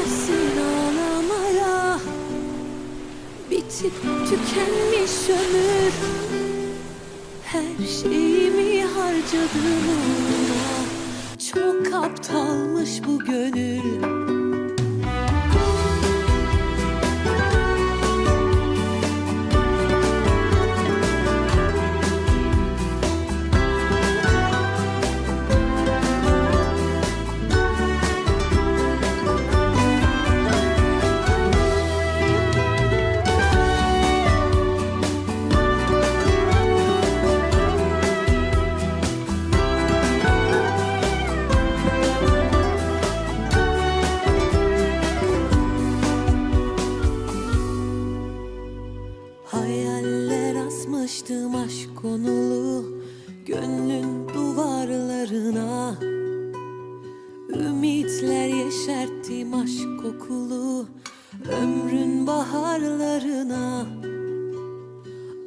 Değmezsin ağlamaya Bitip tükenmiş ömür. Her şeyimi harcadım uğruna Çok aptalmış bu asmıştım aşk konulu Gönlün duvarlarına. Ümitler yeşerttim aşk kokulu Ömrün baharlarına.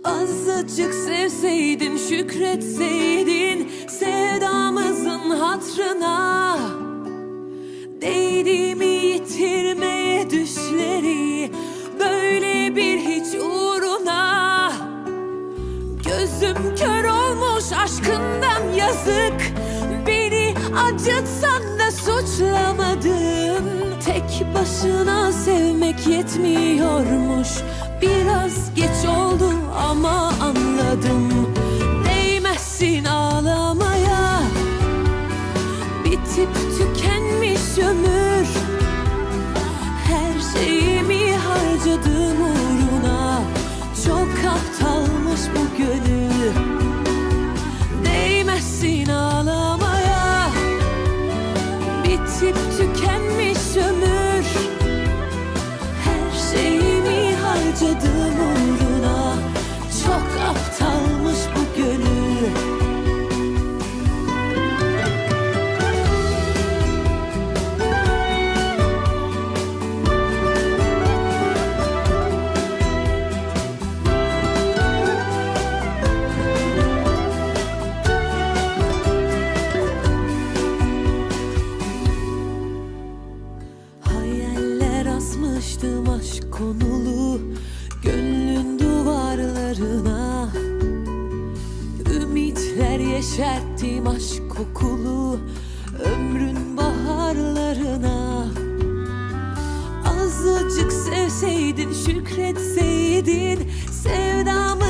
Azıcık sevseydin şükretseydin Sevdamızın hatrına Gözüm kör olmuş aşkından yazık. Beni acıtsan da suçlamadım. Tek başına sevmek yetmiyormuş. Biraz geç oldu ama anladım Tükenmiş ömür. Her şeyimi harcadım uğruna asmıştım aşk konulu Gönlün duvarlarına. Ümitler yeşerttim aşk kokulu Ömrün baharlarına. Azıcık sevseydin şükretseydin Sevdamızın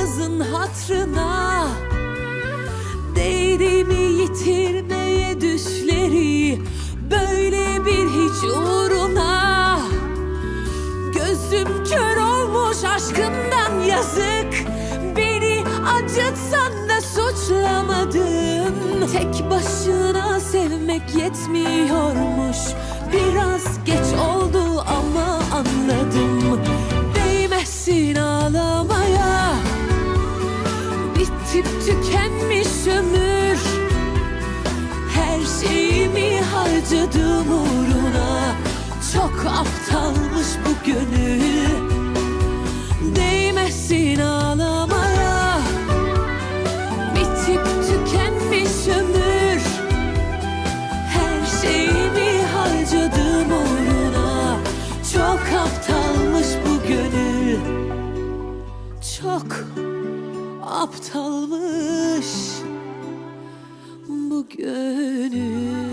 yazık Beni acıtsan da suçlamadım Tek başına sevmek yetmiyormuş. Biraz geç oldu ama anladım. Değmezsin ağlamaya. Bitip tükenmiş ömür. Her şeyimi harcadım uğruna. Çok aptalmış bu gönül Değmezsin ağlamaya. Bitip tükenmiş ömür. Her şeyimi harcadım uğruna. Çok aptalmış bu gönül. Çok aptalmış bu gönül